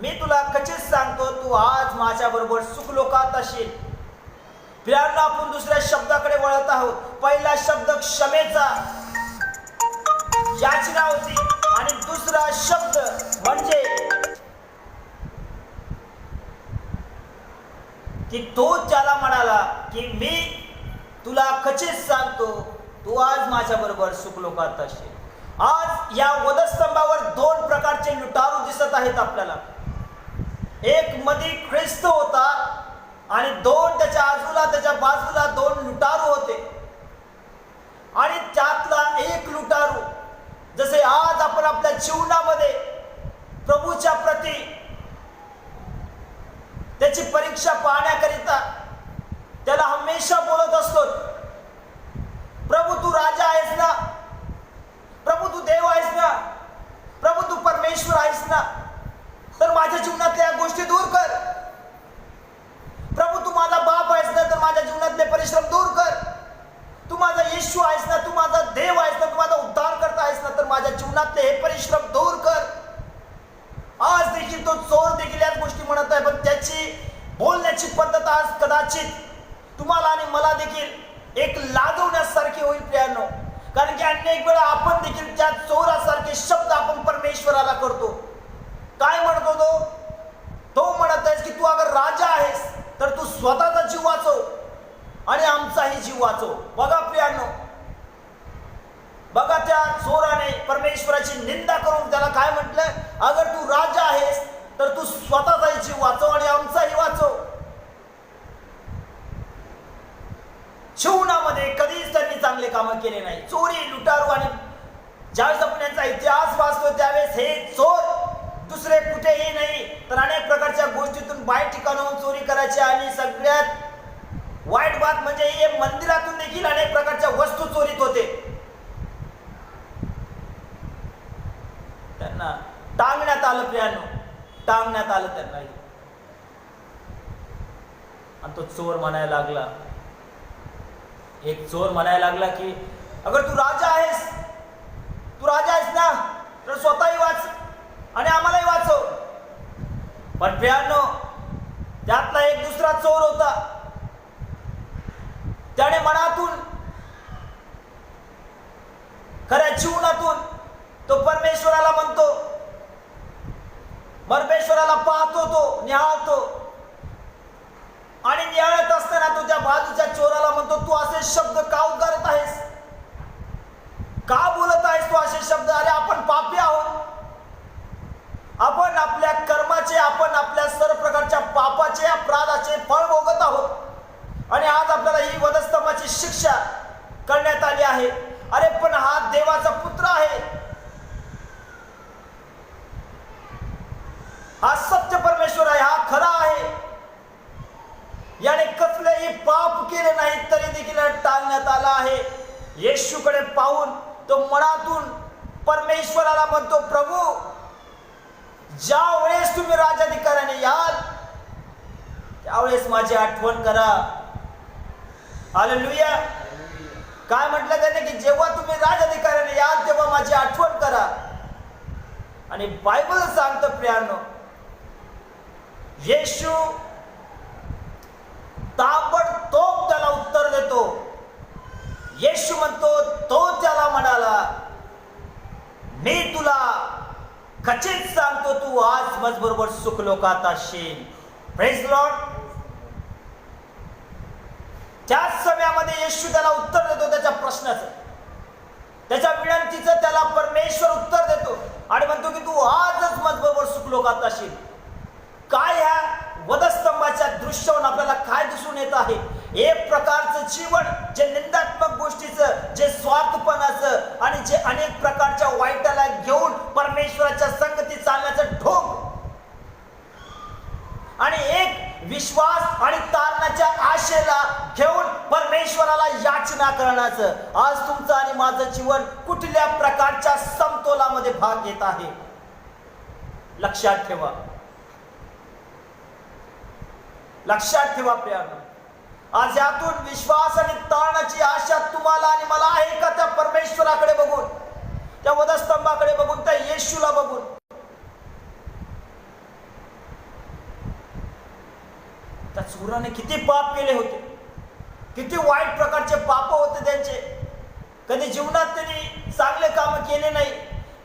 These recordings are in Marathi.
मी तुला कचीच सांगतो तू आज माझ्या बरोबर सुखलोकात असेल. प्रियांना आपण दुसऱ्या शब्दाकडे वळत आहोत. पहिला शब्द क्षमेचा. याचना होती. आणि दुसरा शब्द म्हणजे की तो त्याला म्हणाला की मी तुला खचित सांगतो तू आज माझ्या बरोबर सुखलोकात असेल. आज या वधस्तंभावर दोन प्रकारचे लुटारू दिसत आहेत आपल्याला. एक मधी ख्रिस्त होता आणि दोन त्याच्या आजूला त्याच्या बाजूला दोन लुटारू होते. आणि त्यातला एक लुटारू जसे आज आपण आपल्या जीवनामध्ये प्रभूच्या प्रती त्याची परीक्षा पाहण्याकरिता त्याला हमेशा बोलत असतो प्रभू तू राजा आहेस ना प्रभू तू देव आहेस ना प्रभू तू परमेश्वर आहेस ना तर माझ्या जीवनातल्या या गोष्टी दूर कर प्रभू तू माझा बाप आहेस ना तर माझ्या जीवनातले परिश्रम दूर कर तू माझा येशू आहेस ना तू माझा देव आहेस ना तू माझा उद्धार करता आहेस ना तर माझ्या जीवनातले हे परिश्रम दूर कर. आज देखील तो चोर देखील याच गोष्टी म्हणत आहे पण त्याची बोलण्याची पद्धत आज कदाचित तुम्हाला आणि मला देखील एक लादवण्यासारखी होईल प्रियानो. कारण की अनेक वेळा आपण देखील त्या चोरासारखे शब्द आपण परमेश्वराला करतो. काय म्हणतो तो? तो म्हणत आहेस की तू अगर राजा आहेस तर तू स्वतःचा जीव वाचव आणि आमचाही जीव वाचव. बघा प्रियानो बघा त्या चोराने परमेश्वराची निंदा करून त्याला काय म्हटलं अगर तू राजा आहेस तर तू स्वतःचाही जीव वाचव आणि आमचाही वाचव. शिवणामध्ये कधीच त्यांनी चांगले कामं केले नाही. चोरी लुटारू आणि ज्यावेळेस आपण यांचा इतिहास वाचतो त्यावेळेस हे चोर. दुसरे कुठेही नाही तर अनेक प्रकारच्या गोष्टीतून बाहेर ठिकाणाहून चोरी करायची आणि सगळ्यात वाईट बात म्हणजे हे मंदिरातून देखील अनेक प्रकारच्या वस्तू चोरीत होते त्यांना टांगण्यात आलं प्रियानो टांगण्यात आलं त्यांना आणि तो चोर म्हणायला लागला. एक चोर म्हणायला लागला की अगर तू राजा आहेस तू राजा आहेस ना तर स्वतःही वाच आणि आम्हालाही वाचव. पण प्रियानो त्यातला एक दुसरा चोर होता. त्याने मनातून खऱ्या जीवनातून तो परमेश्वराला म्हणतो परमेश्वराला पाहतो तो निहाळतो. आणि निहाळत असताना तो त्या बाजूच्या चोराला म्हणतो तू असे शब्द का उद्गारत आहेस? का बोलत आहेस तू असे शब्द? अरे आपण पापी आहोत. आपण आपल्या कर्माचे आपण आपल्या सर्व प्रकारच्या पापाचे अपराधाचे फळ भोगत आहोत. आणि आज आपल्याला ही वधस्तंभाची शिक्षा करण्यात आली आहे. अरे पण हा देवाचा पुत्र आहे. हा सत्य परमेश्वर आहे हा खरा आहे. याने कसलेही पाप केले नाही तरी देखील टाळण्यात आला आहे. येशूकडे पाहून तो मनातून परमेश्वराला म्हणतो प्रभू ज्या वेळेस तुम्ही राजाधिकाऱ्याने याल त्यावेळेस माझी आठवण करा. हालेलुया काय म्हटलं त्याने की जेव्हा तुम्ही राजाधिकाऱ्याने याल तेव्हा माझी आठवण करा. आणि बायबल सांगतं प्रियानो येशू ताबडतोब त्याला उत्तर देतो. येशू म्हणतो तो त्याला म्हणाला मी तुला खचित सांगतो तू आज मज बरोबर सुख लोकात असशील प्रेज लॉर्ड त्याच समयामध्ये येशू त्याला उत्तर देतो त्याच्या प्रश्नाचं. त्याच्या विनंतीचं त्याला परमेश्वर उत्तर देतो. आणि म्हणतो की तू आजच मज बरोबर सुख लोकात असशील दृश्यावरून आपल्याला काय दिसून येत आहे? एक प्रकारचं जीवन जे निंदात्मक गोष्टीचं जे स्वार्थपणाचं आणि जे अनेक प्रकारच्या वाईटाला घेऊन परमेश्वराच्या संगती चालण्याचं ढोंग. आणि एक विश्वास आणि तारणाच्या आशेला घेऊन परमेश्वराला याचना करण्याचं. आज तुमचं आणि माझं जीवन कुठल्या प्रकारच्या समतोलामध्ये भाग घेत आहे? लक्षात ठेवा. लक्षात ठेवा प्रियानो. आज यातून विश्वास आणि ताणाची आशा तुम्हाला आणि मला आहे का त्या परमेश्वराकडे बघून? त्या वधस्तंभाकडे बघून त्या येशूला बघून? त्या चोराने किती पाप केले होते. किती वाईट प्रकारचे पाप होते त्यांचे. कधी जीवनात त्यांनी चांगले काम केले नाही.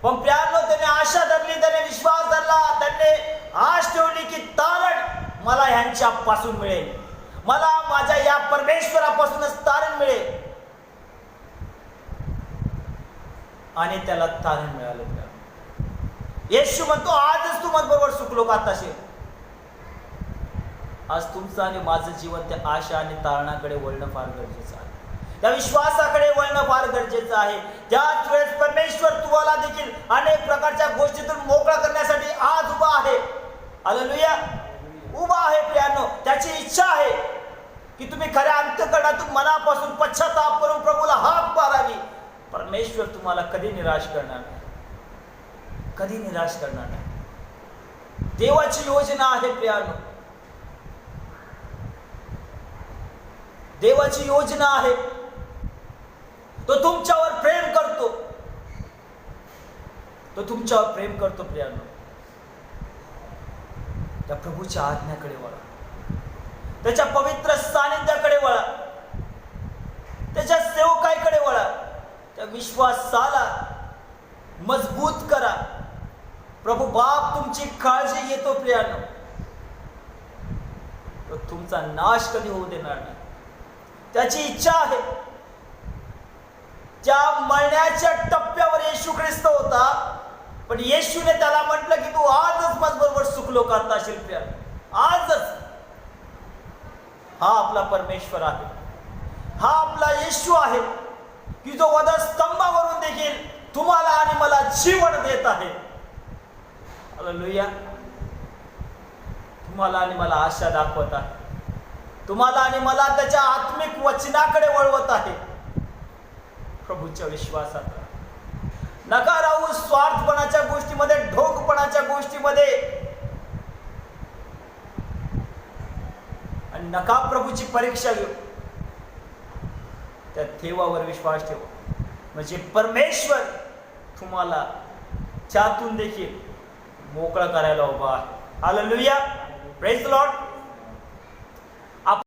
पण प्यारलो त्याने आशा धरली त्याने विश्वास धरला. त्यांनी आश ठेवली की तारण मला ह्यांच्यापासून मिळेल. मला माझ्या या परमेश्वरापासूनच तारण मिळेल. आणि त्याला तारण मिळालं प्रियानो. येशू म्हणतो आजच तू बरोबर सुखलो का आताशे? आज तुमचं आणि माझं जीवन त्या आशा आणि तारणाकडे वळणं फार गरजेचं आहे. त्या विश्वासाकडे वळणं फार गरजेचं आहे. त्याच वेळेस परमेश्वर तुम्हाला देखील अनेक प्रकारच्या गोष्टीतून मोकळा करण्यासाठी आज उभा आहे. हालेलुया उभा आहे प्रियानो त्याची इच्छा आहे की तुम्ही खऱ्या अंतकरणातून मनापासून पश्चाताप करून प्रभूला हाक मारावी. परमेश्वर तुम्हाला कधी निराश करणार नाही. कधी निराश करणार नाही. देवाची योजना आहे प्रियानो देवाची योजना आहे. तो तुमच्यावर प्रेम करतो. तो तुमच्यावर प्रेम करतो प्रियानो त्या प्रभूच्या आज्ञाकडे वळा. त्याच्या पवित्र सानिध्याकडे वळा. त्याच्या सेवकाकडे वळा. त्या विश्वासाला मजबूत करा. प्रभू बाप तुमची काळजी घेतो प्रियानो. तो तुमचा नाश कधी होऊ देणार नाही. त्याची इच्छा आहे. ज्या मरण्याच्या टप्प्यावर येशू ख्रिस्त होता पण येशूने त्याला म्हटलं की तू आजच माझबरोबर सुखलो करता शिल्प्या आजच. हा आपला परमेश्वर आहे. हा आपला येशू आहे की जो वधस्तंभावरून देखील तुम्हाला आणि मला जीवन देत आहे. हालेलुया तुम्हाला आणि मला आशा दाखवत आहे. तुम्हाला आणि मला त्याच्या आत्मिक वचनाकडे वळवत आहे. प्रभूच्या विश्वासात. नका राहू स्वार्थपणाच्या गोष्टीमध्ये ढोकपणाच्या गोष्टीमध्ये. आणि नका प्रभूची परीक्षा घेऊ. त्या देवावर विश्वास ठेवा. म्हणजे परमेश्वर तुम्हाला त्यातून देखील मोकळं करायला उभा आहे. आलं लुया प्रेस लॉट